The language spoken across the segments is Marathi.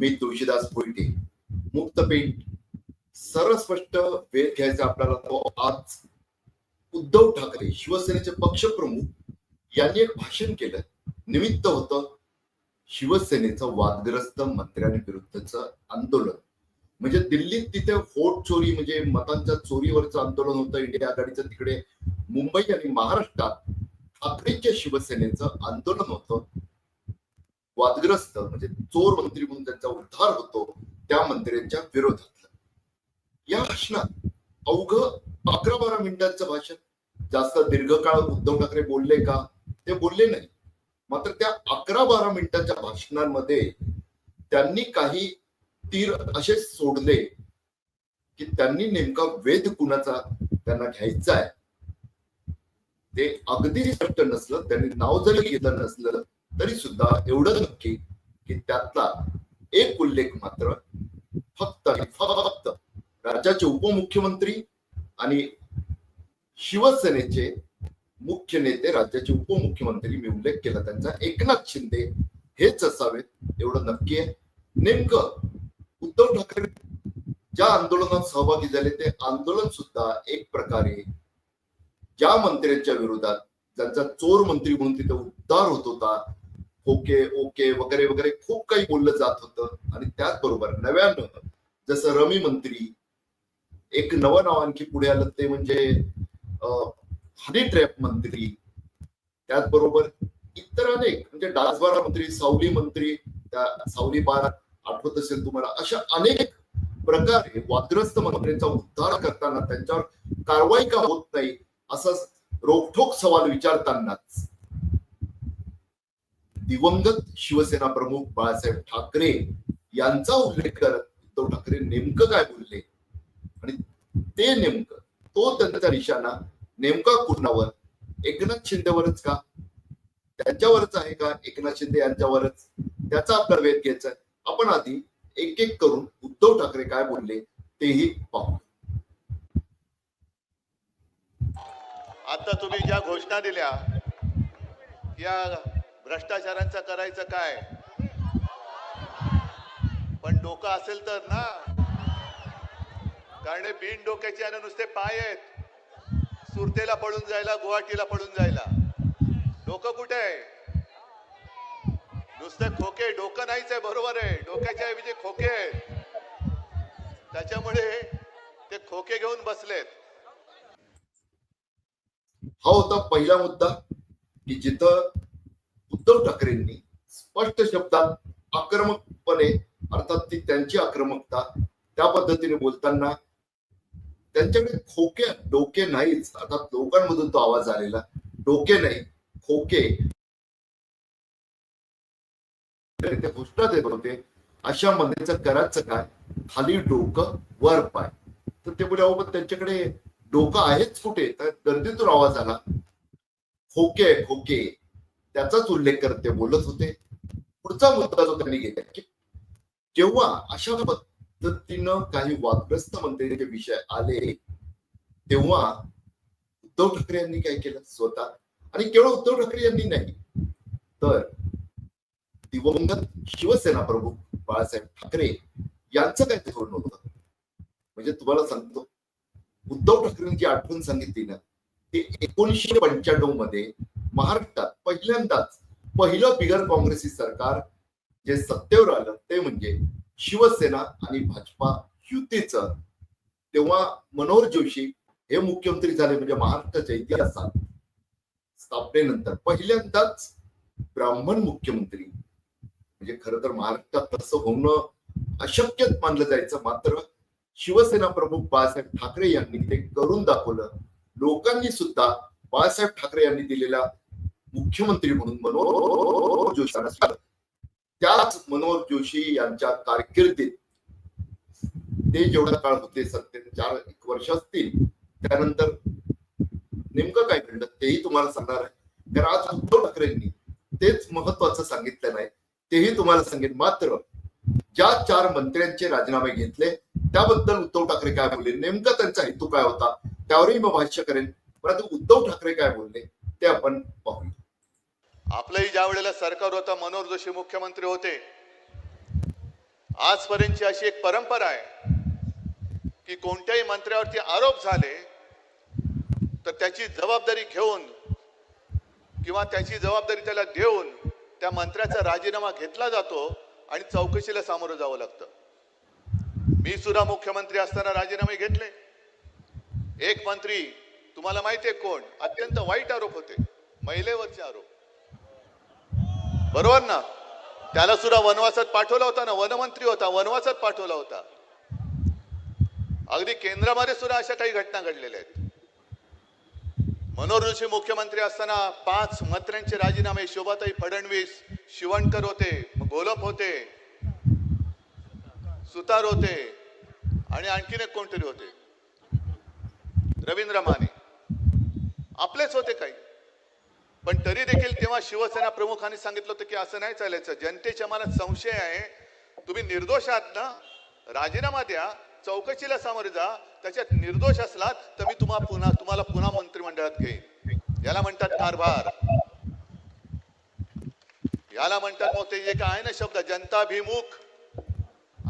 मी तुळशीदास भोईटे. मुक्तपेठ सरळ स्पष्ट वेध घ्यायचा आपल्याला तो आज उद्धव ठाकरे शिवसेनेचे पक्षप्रमुख यांनी एक भाषण केलं. निमित्त होतं शिवसेनेचं वादग्रस्त मंत्र्यांविरुद्धचं आंदोलन. म्हणजे दिल्लीत तिथे वोट चोरी म्हणजे मतांच्या चोरीवरचं आंदोलन होतं. इंडिया आघाडीचं तिकडे मुंबई आणि महाराष्ट्रात ठाकरेंच्या शिवसेनेचं आंदोलन होतं. वादग्रस्त म्हणजे चोर मंत्री म्हणून त्यांचा उद्धार होतो त्या मंत्र्यांच्या विरोधात या भाषणात अवघ अकरा बारा मिनिटांचं भाषण. जास्त दीर्घकाळ उद्धव ठाकरे बोलले का? ते बोलले नाही. मात्र त्या अकरा बारा मिनिटांच्या भाषणांमध्ये त्यांनी काही तीर असे सोडले की त्यांनी नेमका वेध कुणाचा त्यांना घ्यायचा आहे ते अगदी स्पष्ट नसलं त्यांनी नाव जरी घेतलं नसलं तरी सुद्धा एवढं नक्की की त्यातला एक उल्लेख मात्र फक्त फक्त राज्याचे उपमुख्यमंत्री आणि शिवसेनेचे मुख्य नेते राज्याचे उपमुख्यमंत्री मी उल्लेख केला त्यांचा एकनाथ शिंदे हेच असावेत एवढं नक्की आहे. नेमकं उद्धव ठाकरे ज्या आंदोलनात सहभागी झाले ते आंदोलन सुद्धा एक प्रकारे ज्या मंत्र्यांच्या विरोधात ज्यांचा चोर मंत्री म्हणून तिथे उद्धार होत होता ओके ओके वगैरे वगैरे खूप काही बोललं जात होतं. आणि त्याचबरोबर नव्यानं जसं रमी मंत्री एक नवं नाव आणखी पुढे आलं ते म्हणजे हनी ट्रॅप मंत्री. त्याचबरोबर इतर अनेक म्हणजे डासबारा मंत्री सावली मंत्री त्या सावली बारा आठवत असेल तुम्हाला अशा अनेक प्रकारे वादग्रस्त मंत्र्यांचा उद्धार करताना त्यांच्यावर कारवाई का होत नाही असा रोखठोक सवाल विचारतानाच दिवंगत शिवसेना प्रमुख बाळासाहेब ठाकरे यांचा उल्लेख करत उद्धव ठाकरे नेमकं काय बोलले? आणि ते नेमकं तो त्यांचा निशाणा नेमका कुणावर? एकनाथ शिंदेवरच का? त्यांच्यावरच आहे का एकनाथ शिंदे यांच्यावरच? त्याचा आपला वेध घ्यायचा आपण आधी एक एक करून उद्धव ठाकरे काय बोलले तेही पाहू. आता तुम्ही ज्या घोषणा दिल्या या भ्रष्टाचारांचं करायचं काय? पण डोकं असेल तर ना. कारण बिन डोक्याचे आणि नुसते पाय आहेत. सुरतेला पळून जायला गुवाहाटीला पळून जायला. डोकं कुठे आहे? नुसते खोके डोकं नाहीच आहे बरोबर आहे. डोक्याच्या ऐवजी खोके आहेत. त्याच्यामुळे ते खोके घेऊन बसलेत. हा होता पहिला मुद्दा की जिथं उद्धव ठाकरेंनी स्पष्ट शब्दात आक्रमकपणे अर्थात ती त्यांची आक्रमकता त्या पद्धतीने बोलताना त्यांच्याकडे खोके डोके नाहीच. अर्थात लोकांमधून तो आवाज आलेला. डोके नाही खोके. ते घोषणा देत होते अशा मंत्र्याचं करायचं काय? खाली डोकं वर पाय. तर ते बोले अहो त्यांच्याकडे डोकं आहेच कुठे? तर गर्दीतून आवाज आला. खोके आहे, खोके. त्याचाच उल्लेख करत ते बोलत होते. पुढचा मुद्दा जो त्यांनी घेतला की जेव्हा अशा पद्धतीनं काही वादग्रस्त मंत्र्यांचे विषय आले तेव्हा उद्धव ठाकरे यांनी काय केलं? स्वतः. आणि केवळ उद्धव ठाकरे यांनी नाही तर दिवंगत शिवसेना प्रमुख बाळासाहेब ठाकरे यांचं काय धोरण होतं? म्हणजे तुम्हाला सांगतो उद्धव ठाकरेंची आठवण सांगितली ना ते एकोणीसशे पंच्याण्णवमध्ये महाराष्ट्रात पहिल्यांदाच पहिलं बिगर काँग्रेसी सरकार जे सत्तेवर आलं ते म्हणजे शिवसेना आणि भाजपा युतीचं. तेव्हा मनोहर जोशी हे मुख्यमंत्री झाले म्हणजे महाराष्ट्राच्या इतिहासात. स्थापनेनंतर पहिल्यांदाच ब्राह्मण मुख्यमंत्री. म्हणजे खर तर महाराष्ट्रात तसं होणं अशक्यच मानलं जायचं. मात्र शिवसेना प्रमुख बाळासाहेब ठाकरे यांनी ते करून दाखवलं. लोकांनी सुद्धा बाळासाहेब ठाकरे यांनी दिलेला मुख्यमंत्री म्हणून मनोहर जोशी त्याच मनोहर जोशी यांच्या कारकिर्दीत ते जेवढा काळ होते सत्ते चार एक वर्ष असतील त्यानंतर नेमकं काय घडलं तेही तुम्हाला सांगणार आहे. कारण आज उद्धव ठाकरेंनी तेच महत्वाचं सांगितलं नाही तेही तुम्हाला सांगेन. मात्र ज्या चार मंत्र्यांचे राजीनामे घेतले त्याबद्दल उद्धव ठाकरे काय बोलले? नेमका त्यांचा हेतू काय होता? त्यावरही मी भाष्य करेन. परंतु उद्धव ठाकरे काय बोलले ते आपण पाहूया. आपलंही ज्या वेळेला सरकार होतं मनोहर जोशी मुख्यमंत्री होते आजपर्यंतची अशी एक परंपरा आहे की कोणत्याही मंत्र्यावरती आरोप झाले तर त्याची जबाबदारी घेऊन किंवा त्याची जबाबदारी त्याला देऊन त्या मंत्र्याचा राजीनामा घेतला जातो आणि चौकशीला सामोरं जावं लागतं. मी सुद्धा मुख्यमंत्री असताना राजीनामे घेतले. एक मंत्री तुम्हाला माहिती आहे कोण? अत्यंत वाईट आरोप होते. महिलेवरचे आरोप. बरोबर ना? त्याला सुद्धा वनवासात पाठवला होता ना? वनमंत्री होता वनवासात पाठवला होता. अगदी केंद्रामध्ये सुद्धा अशा काही घटना घडलेल्या आहेत. मनोहर जोशी मुख्यमंत्री असताना पाच मंत्र्यांचे राजीनामे शोभाताई फडणवीस शिवणकर होते गोलप होते सुतार होते आणि आणखीन एक कोणतरी होते. रवींद्र माने. आपलेच होते काही. पण तरी देखील तेव्हा शिवसेना प्रमुखांनी सांगितलं होतं की असं नाही चालायचं. जनतेच्या मनात संशय आहे. तुम्ही निर्दोष आहात ना? राजीनामा द्या. चौकशीला सामोरे जा. त्याच्यात निर्दोष असलात तर मी तुम्हाला पुन्हा तुम्हाला पुन्हा मंत्रिमंडळात घेईन. याला म्हणतात कारभार. याला म्हणतात मग ते जे काय आहे ना शब्द जनताभिमुख.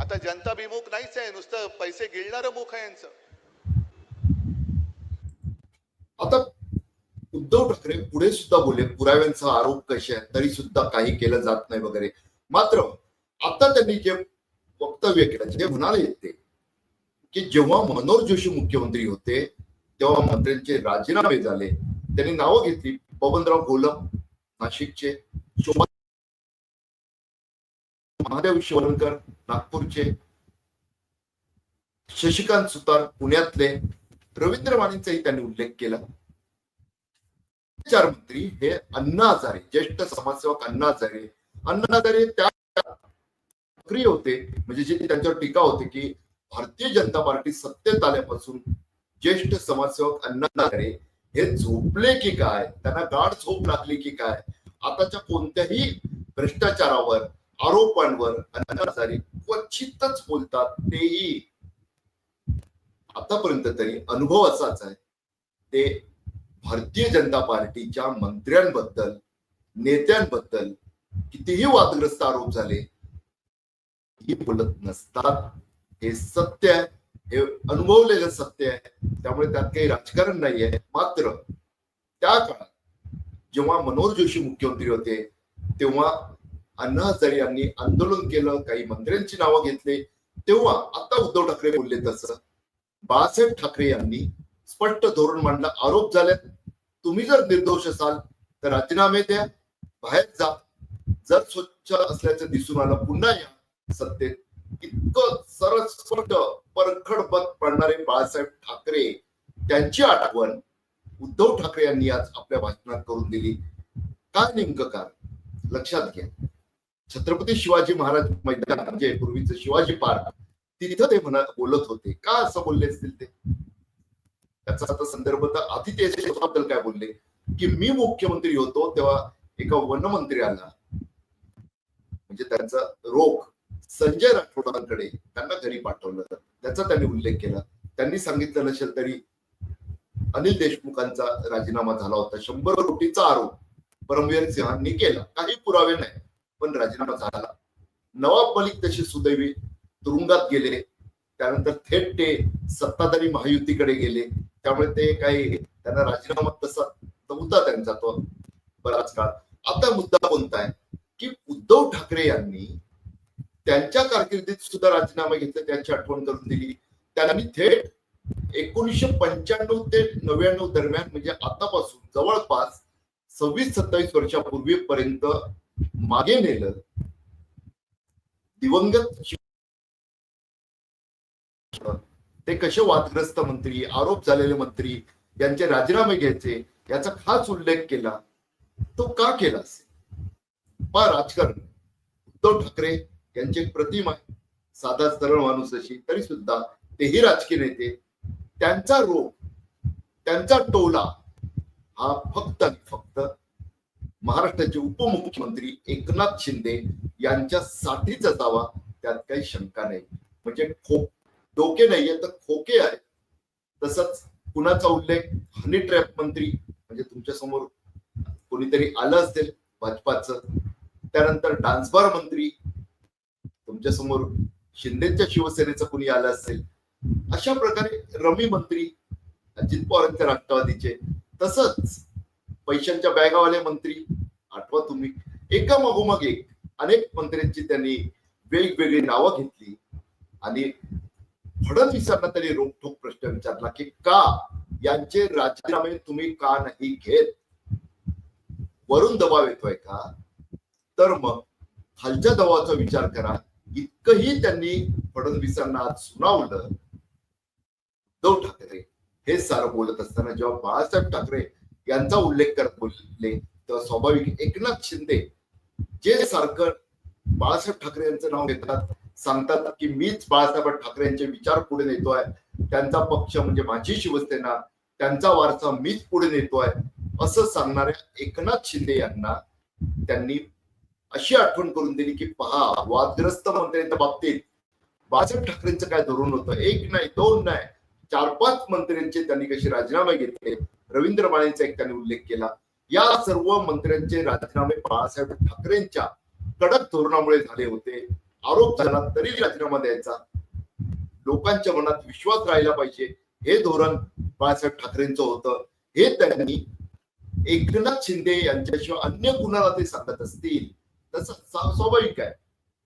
आता जनताभिमुख नाहीच आहे. नुसतं पैसे गिळणारं मुख आहे यांचं. आता उद्धव ठाकरे पुढे सुद्धा बोलले पुराव्यांचा आरोप कसे आहे तरी सुद्धा काही केलं जात नाही वगैरे. मात्र आता त्यांनी जे वक्तव्य केलं जे म्हणाले ते की जेव्हा मनोहर जोशी मुख्यमंत्री होते तेव्हा मंत्र्यांचे राजीनामे झाले. त्यांनी नावं घेतली बबनराव गोलम नाशिकचे शोभा महादेव शिवणकर नागपूरचे शशिकांत सुतार पुण्यातले रवींद्र मानेंचाही त्यांनी उल्लेख केला. उपचार मंत्री हे अण्णा हजारे ज्येष्ठ समाजसेवक अण्णा हजारे अण्णा हजारे त्या सक्रिय होते. म्हणजे जे त्यांच्यावर टीका होते की भारतीय जनता पार्टी सत्तेत आल्यापासून ज्येष्ठ समाजसेवक अण्णा हजारे हे झोपले की काय? त्यांना गाढ झोप लागली की काय? आताच्या कोणत्याही भ्रष्टाचारावर आरोपांवर अण्णा हजारे क्वचितच बोलतात. तेही आतापर्यंत तरी अनुभव असाच आहे. ते भारतीय जनता पार्टीच्या मंत्र्यांबद्दल नेत्यांबद्दल कितीही वादग्रस्त आरोप झाले ही बोलत नसतात. हे सत्य आहे. हे अनुभवलेलं सत्य आहे. त्यामुळे त्यात काही राजकारण नाही आहे मात्र त्या काळात जेव्हा मनोहर जोशी मुख्यमंत्री होते तेव्हा अण्णा हजारे यांनी आंदोलन केलं काही मंत्र्यांची नावं घेतली. तेव्हा आता उद्धव ठाकरे बोलले तसं. बाळासाहेब ठाकरे यांनी स्पष्ट धोरण मांडलं. आरोप झाल्यात तुम्ही जर निर्दोष असाल तर राजीनामे द्या बाहेर जा. जर स्वच्छ असल्याचं दिसून आलं पुन्हा या सत्तेत. इतकं सरस स्पष्ट परखड पडणारे बाळासाहेब ठाकरे त्यांची आठवण उद्धव ठाकरे यांनी आज आपल्या भाषणात करून दिली. काय नेमकं? कारण लक्षात घ्या. छत्रपती शिवाजी महाराज मैदान म्हणजे पूर्वीचं शिवाजी पार्क तिथं ते म्हणा बोलत होते. का असं बोलले असतील ते? त्याचा आता संदर्भ तर आधी त्याच्याबद्दल काय बोलले? की मी मुख्यमंत्री होतो तेव्हा एका वनमंत्री आला. म्हणजे त्यांचा रोख संजय राठोडांकडे त्यांना घरी पाठवलं. त्याचा त्यांनी उल्लेख केला. त्यांनी सांगितलं नसेल तरी अनिल देशमुखांचा राजीनामा झाला होता. शंभर कोटीचा आरोप परमवीर सिंहांनी केला. काही पुरावे नाही पण राजीनामा झाला. नवाब मलिक तसे सुदैवी तुरुंगात गेले. त्यानंतर थेट ते सत्ताधारी महायुतीकडे गेले. त्यामुळे ते काही त्यांना राजीनामा तसा नव्हता त्यांचा तो बराच काळ. आता मुद्दा कोणता आहे? की उद्धव ठाकरे यांनी त्यांच्या कारकिर्दीत सुद्धा राजीनामा घेतला त्यांची आठवण करून दिली. त्यांनी थेट एकोणीसशे पंच्याण्णव ते नव्याण्णव दरम्यान म्हणजे आतापासून जवळपास सव्वीस सत्तावीस वर्षापूर्वीपर्यंत मागे नेलं दिवंगत ते कसे वादग्रस्त मंत्री आरोप झालेले मंत्री यांचे राजीनामे घ्यायचे याचा खास उल्लेख केला. तो का केला असेल? पा. राजकारण उद्धव ठाकरे यांची एक प्रतिमा आहे. साधा सरळ माणूस अशी तरी सुद्धा तेही राजकीय नेते. त्यांचा रोग त्यांचा टोला हा फक्त आणि फक्त महाराष्ट्राचे उपमुख्यमंत्री एकनाथ शिंदे यांच्यासाठीच असावा त्यात काही शंका नाही. म्हणजे खो डोके नाहीये तर खोके आहे. तसंच कुणाचा उल्लेख हनी ट्रॅप मंत्री म्हणजे तुमच्यासमोर कोणीतरी आलं असेल भाजपाचं त्यानंतर डान्सबार मंत्री तुमच्यासमोर शिंदेच्या शिवसेनेचं कुणी आलं असेल अशा प्रकारे रमी मंत्री अजित पवारांच्या राष्ट्रवादीचे तसंच पैशांच्या बॅगावाले मंत्री आठवा तुम्ही एका मागोमाग एक अनेक मंत्र्यांची त्यांनी वेगवेगळी नावं घेतली आणि फडणवीसांना त्यांनी रोखोक प्रश्न विचारला की का यांचे राजीनामे तुम्ही का नाही घेत? वरून दबाव येतोय का? तर मग खालच्या दबावाचा विचार करा. इतकंही त्यांनी फडणवीसांना आज सुनावलं. उद्धव ठाकरे हे सारं बोलत असताना जेव्हा बाळासाहेब ठाकरे यांचा उल्लेख करत बोलले तेव्हा स्वाभाविक एकनाथ शिंदे जे सारखं बाळासाहेब ठाकरे यांचं नाव घेतात सांगतात की मीच बाळासाहेब ठाकरेंचे विचार पुढे नेतोय त्यांचा पक्ष म्हणजे माझी शिवसेना त्यांचा वारसा मीच पुढे नेतोय असं सांगणाऱ्या एकनाथ शिंदे यांना त्यांनी अशी आठवण करून दिली की पहा वादग्रस्त मंत्र्यांच्या बाबतीत बाळासाहेब ठाकरेंचं काय धोरण होतं? एक नाही दोन नाही चार पाच मंत्र्यांचे त्यांनी कसे राजीनामे घेतले? रवींद्र माळेंचा एक त्यांनी उल्लेख केला. या सर्व मंत्र्यांचे राजीनामे बाळासाहेब ठाकरेंच्या कडक धोरणामुळे झाले होते. आरोप झाला तरी राजीनामा द्यायचा. लोकांच्या मनात विश्वास राहिला पाहिजे. हे धोरण बाळासाहेब ठाकरेंचं होतं. हे त्यांनी एकनाथ शिंदे यांच्याशिवाय अन्य कुणाला ते सांगत असतील? तसं स्वाभाविक आहे.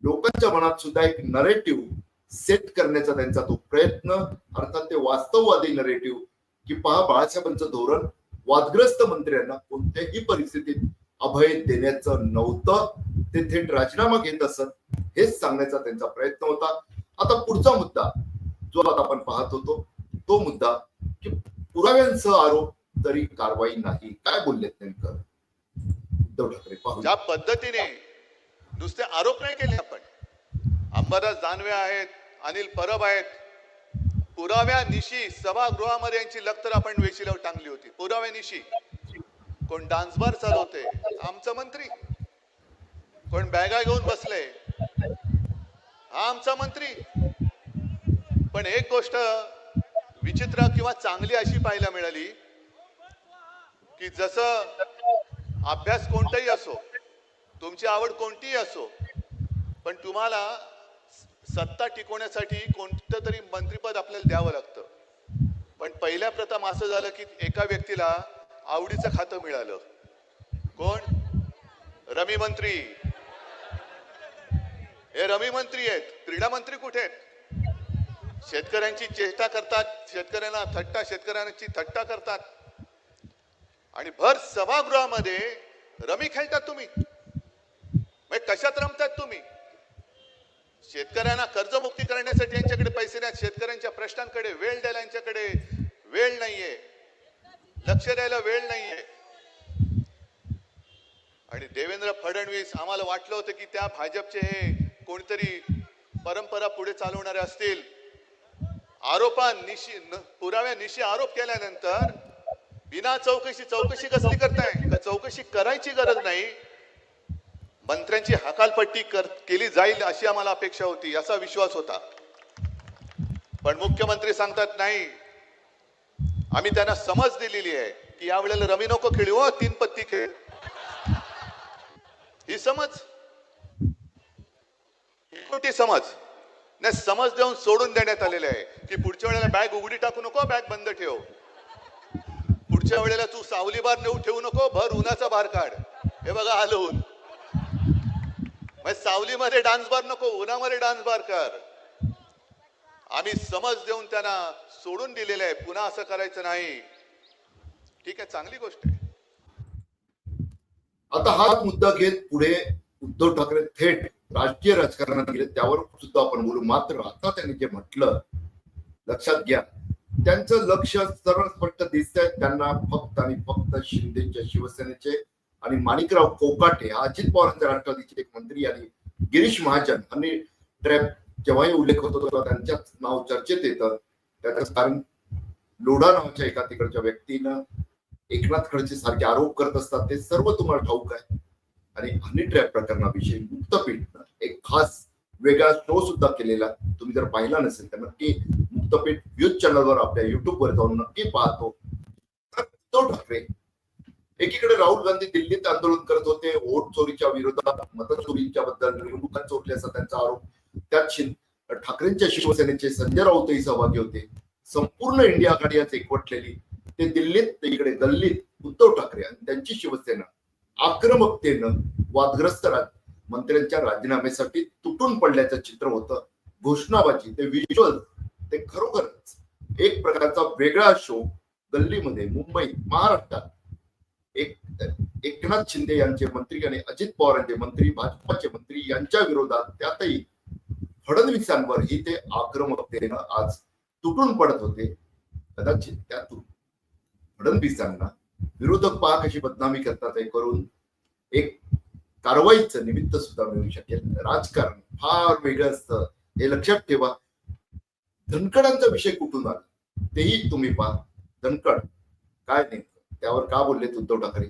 लोकांच्या मनात सुद्धा एक नरेटिव्ह सेट करण्याचा त्यांचा तो प्रयत्न अर्थात ते वास्तववादी नरेटिव्ह की पहा बाळासाहेबांचं धोरण वादग्रस्त मंत्र्यांना कोणत्याही परिस्थितीत अभय देण्याचं नव्हतं. ते थेट राजीनामा घेत असत. हेच सांगण्याचा त्यांचा प्रयत्न होता. आता पुढचा मुद्दा जो आता आपण पाहत होतो तो मुद्दा की पुराव्यांसह आरोप तरी कारवाई नाही. काय बोललेत नेमकं? उद्धव ठाकरे पाहू. ज्या पद्धतीने नुसते आरोप नाही केले आपण अंबादास दानवे आहेत अनिल परब आहेत पुराव्यानिशी सभागृहामध्ये यांची लखतर आपण वेशीला टांगली होती. पुराव्यानिशी कोण डान्स बार चालवते? आमचा मंत्री. कोण बॅगा घेऊन बसले? हा आमचा मंत्री. पण एक गोष्ट विचित्र किंवा चांगली अशी पाहायला मिळाली की जसं अभ्यास कोणताही असो तुमची आवड कोणतीही असो पण तुम्हाला सत्ता टिकवण्यासाठी कोणतं तरी मंत्रीपद आपल्याला द्यावं लागतं. पण पहिल्या प्रथम असं झालं की एका व्यक्तीला आवडीचं खातं मिळालं. कोण? रमी मंत्री. हे रमी मंत्री आहेत. क्रीडा मंत्री कुठे आहेत? शेतकऱ्यांची चेष्टा करतात. शेतकऱ्यांना थट्टा शेतकऱ्यांची थट्टा करतात. आणि भर सभागृहामध्ये रमी खेळतात तुम्ही. कशात रमतात तुम्ही? शेतकऱ्यांना कर्जमुक्ती करण्यासाठी यांच्याकडे पैसे नाही शेतकऱ्यांच्या प्रश्नांकडे वेळ द्यायला यांच्याकडे वेळ नाहीये. लक्ष द्यायला वेळ नाहीये. आणि देवेंद्र फडणवीस आम्हाला वाटलं होतं की त्या भाजपचे हे कोणतरी परंपरा पुढे चालवणारे असतील. आरोपांनिशी पुराव्या निशी आरोप केल्यानंतर बिना चौकशी चौकशी कसली करताय? का चौकशी करायची गरज नाही? मंत्र्यांची हकालपट्टी कर केली जाईल अशी आम्हाला अपेक्षा होती असा विश्वास होता. पण मुख्यमंत्री सांगतात नाही आम्ही त्यांना समज दिलेली आहे की यावेळेला रमी नको खेळू हो तीन पत्ती खेळ. ही समज. ती समज? नाही समज देऊन सोडून देण्यात आलेले आहे की पुढच्या वेळेला बॅग उघडी टाकू नको बॅग बंद ठेव. पुढच्या वेळेला तू सावली बार नेऊ ठेवू नको भर उन्हाचा बार काढ. हे बघा आलं ऊन सावलीमध्ये डान्स बार नको उन्हामध्ये डान्स बार कर. आम्ही समज देऊन त्यांना सोडून दिलेलं आहे. पुन्हा असं करायचं नाही. ठीक आहे चांगली गोष्ट आहे. आता हाच मुद्दा घेत पुढे उद्धव ठाकरे थेट राजकीय राजकारणात गेले त्यावर सुद्धा आपण बोलू. मात्र आता त्यांनी जे म्हटलं लक्षात घ्या त्यांचं लक्ष सरळ स्पष्ट दिसतंय. त्यांना फक्त आणि फक्त शिंदेच्या शिवसेनेचे आणि माणिकराव कोकाटे हा अजित पवारांचे राष्ट्रवादीचे एक मंत्री आणि गिरीश महाजन आणि ट्रॅप जेव्हाही उल्लेख होतो तेव्हा त्यांच्याच नाव चर्चेत येतं. त्याचं कारण लोढा नावाच्या एका तिकडच्या व्यक्तीनं एकनाथ खडसे सारखे आरोप करत असतात. ते सर्व तुम्हाला ठाऊक आहे. आणि हनी ट्रॅप प्रकरणाविषयी मुक्तपीठ एक खास वेगळा शो सुद्धा केलेला तुम्ही जर पाहिला नसेल तर नक्की मुक्तपीठ न्यूज चॅनलवर आपल्या युट्यूबवर जाऊन नक्की पाहतो. तर उद्धव ठाकरे एकीकडे राहुल गांधी दिल्लीत आंदोलन करत होते. वोट चोरीच्या विरोधात मत चोरीच्या बद्दल निवडणुका चोरल्याचा त्यांचा आरोप त्यात ठाकरेंच्या शिवसेनेचे संजय राऊतही सहभागी होते. संपूर्ण इंडिया आघाडी आज एकवटलेली ते दिल्लीत ते इकडे गल्लीत उद्धव ठाकरे आणि त्यांची शिवसेना आक्रमकतेनं वादग्रस्त राज मंत्र्यांच्या राजीनाम्यासाठी तुटून पडल्याचं चित्र होतं. घोषणाबाजी ते व्हिज्युअल ते खरोखरच एक प्रकारचा वेगळा शो गल्लीमध्ये मुंबईत महाराष्ट्रात. एक एकनाथ शिंदे यांचे मंत्री आणि अजित पवार यांचे मंत्री भाजपाचे मंत्री यांच्या विरोधात त्यातही फडणवीसांवरही ते आक्रमकतेनं आज तुटून पडत होते. कदाचित त्यातून फडणवीसांना विरोधक पहा कशी बदनामी करतात हे करून एक कारवाईचं निमित्त सुद्धा मिळू शकेल. राजकारण फार वेगळं असतं. हे लक्षात ठेवा. धनकडांचा विषय कुठून आला? तेही तुम्ही पहा. धनकड काय नेमकं? त्यावर का बोलले उद्धव ठाकरे?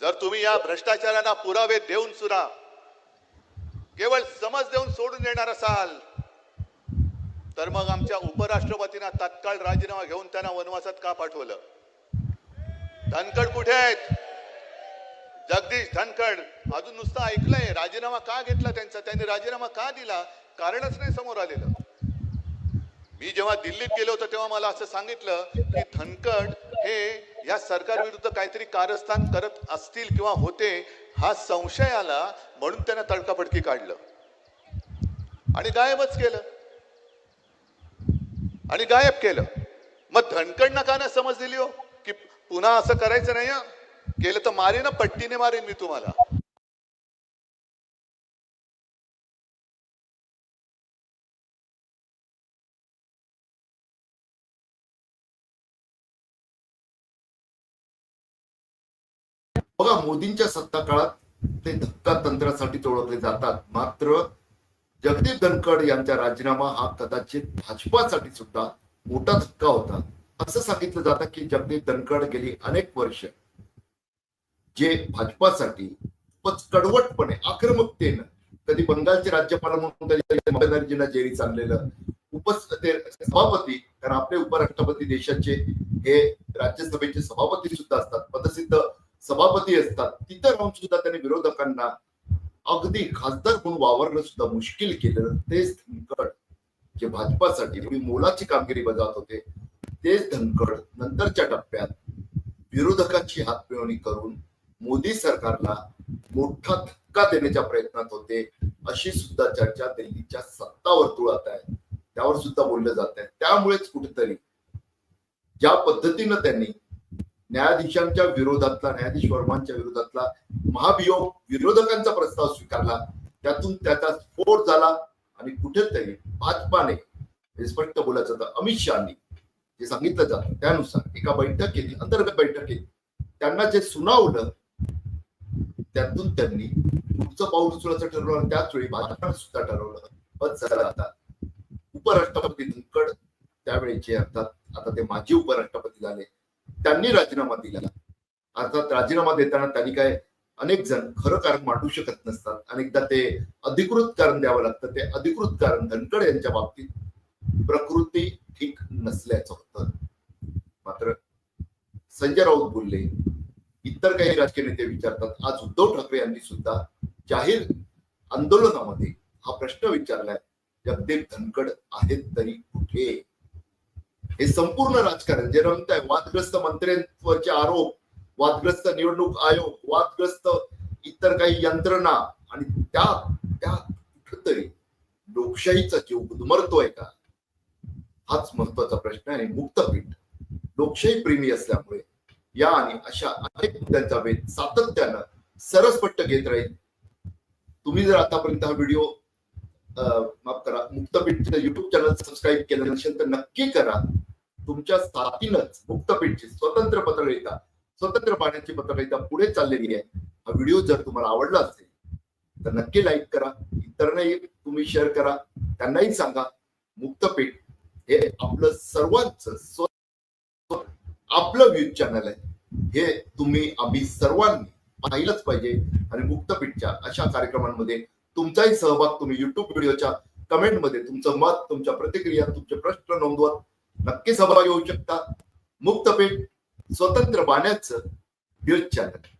जर तुम्ही या भ्रष्टाचारांना पुरावे देऊन सुद्धा केवळ समज देऊन सोडून देणार असाल तर मग आमच्या उपराष्ट्रपतींना तात्काळ राजीनामा घेऊन त्यांना वनवासात का पाठवलं? धनकड कुठे आहेत? जगदीश धनकड अजून नुसतं ऐकलंय राजीनामा का घेतला त्यांचा? त्यांनी राजीनामा का दिला? कारणच नाही समोर आलेलं. मी जेव्हा दिल्लीत गेलो होतो तेव्हा मला असं सांगितलं की धनकड हे या सरकार विरुद्ध काहीतरी कारस्थान करत असतील किंवा होते हा संशय आला म्हणून त्यांना तडकाफडकी काढलं. आणि गायबच केलं. आणि गायब केलं. मग धनकडनं का नाही समज दिली हो की पुन्हा असं करायचं नाही केलं तर मारेन ना पट्टीने मारेन मी तुम्हाला. बघा मोदींच्या सत्ता काळात ते धक्का तंत्रासाठी ओळखले जातात. मात्र जगदीप धनखड यांचा राजीनामा हा कदाचित भाजपासाठी सुद्धा मोठा धक्का होता. असं सांगितलं जातं की जगदीप धनखड गेली अनेक वर्ष जे भाजपासाठी खूपच कडवटपणे आक्रमकतेनं कधी बंगालचे राज्यपाल म्हणून कधी बॅनर्जींना जेरी चाललेलं उपस ते सभापती कारण आपले उपराष्ट्रपती देशाचे हे राज्यसभेचे सभापती सुद्धा असतात. पदसिद्ध सभापती असतात तिथं राहून सुद्धा त्यांनी विरोधकांना अगदी खासदार म्हणून वावरणं सुद्धा मुश्किल केलं तेच धनकड जे भाजपासाठी एवढी मोलाची कामगिरी बजावत होते तेच धनकड नंतरच्या टप्प्यात विरोधकांची हातमिळवणी करून मोदी सरकारला मोठा धक्का देण्याच्या प्रयत्नात होते अशी सुद्धा चर्चा दिल्लीच्या सत्ता वर्तुळात आहे. त्यावर सुद्धा बोललं जात आहे. त्यामुळेच कुठेतरी ज्या पद्धतीनं त्यांनी न्यायाधीशांच्या विरोधातला न्यायाधीश वर्मांच्या विरोधातला महाभियोग विरोधकांचा प्रस्ताव स्वीकारला. त्यातून त्याचा स्फोट झाला आणि कुठेतरी भाजपाने हे स्पष्ट बोलायचं तर अमित शहानी जे सांगितलं जातं त्यानुसार एका बैठकीत अंतर्गत बैठकीत त्यांना जे सुनावलं त्यातून त्यांनी पुढचं पाऊल उचलायचं ठरवलं त्याच वेळी भाजपानं सुद्धा ठरवलं. बस झालं आता. उपराष्ट्रपती धनकड त्यावेळेचे अर्थात आता ते माजी उपराष्ट्रपती झाले. त्यांनी राजीनामा दिला. अर्थात राजीनामा देताना त्यांनी काय अनेक जण खरं कारण मांडू शकत नसतात. अनेकदा ते अधिकृत कारण द्यावं लागतं. ते अधिकृत कारण धनकड यांच्या बाबतीत प्रकृती ठीक नसल्याचं होतं. मात्र संजय राऊत बोलले इतर काही राजकीय नेते विचारतात. आज उद्धव ठाकरे यांनी सुद्धा जाहीर आंदोलनामध्ये हा प्रश्न विचारलाय जगदेव धनकड आहेत तरी कुठे? हे संपूर्ण राजकारण जे रंगत आहे वादग्रस्त मंत्र्यांवरचे आरोप वादग्रस्त निवडणूक आयोग वादग्रस्त इतर काही यंत्रणा आणि त्या त्या कुठतरी लोकशाहीचा जीव गुदमरतोय का? हाच महत्त्वाचा प्रश्न आहे. आणि मुक्तपीठ लोकशाही प्रेमी असल्यामुळे या आणि अशा अनेक मुद्द्यांचा वेध सातत्यानं सरसपट्ट घेत राहील. तुम्ही जर आतापर्यंत हा व्हिडिओ माफ करा मुक्तपीठचं युट्यूब चॅनल सबस्क्राईब केलं नसेल तर नक्की करा. तुमच्या साथीनच मुक्तपीठची स्वतंत्र पत्रकारिता स्वतंत्र पाण्याची पत्रकारिता पुढे चाललेली आहे. हा व्हिडिओ जर तुम्हाला आवडला असेल तर नक्की लाईक करा इतरांनाही तुम्ही शेअर करा त्यांनाही सांगा मुक्तपीठ हे आपलं सर्वांच आपलं व्ह्यूज चॅनल आहे. हे तुम्ही आम्ही सर्वांनी पाहिलंच पाहिजे. आणि मुक्तपीठच्या अशा कार्यक्रमांमध्ये तुमचाही सहभाग तुम्ही युट्यूब व्हिडिओच्या कमेंटमध्ये तुमचं मत तुमच्या प्रतिक्रिया तुमचे प्रश्न नोंदवत नक्की सहभागी होऊ शकता. मुक्तपीठ स्वतंत्र पाण्याचं न्यूज चॅनल.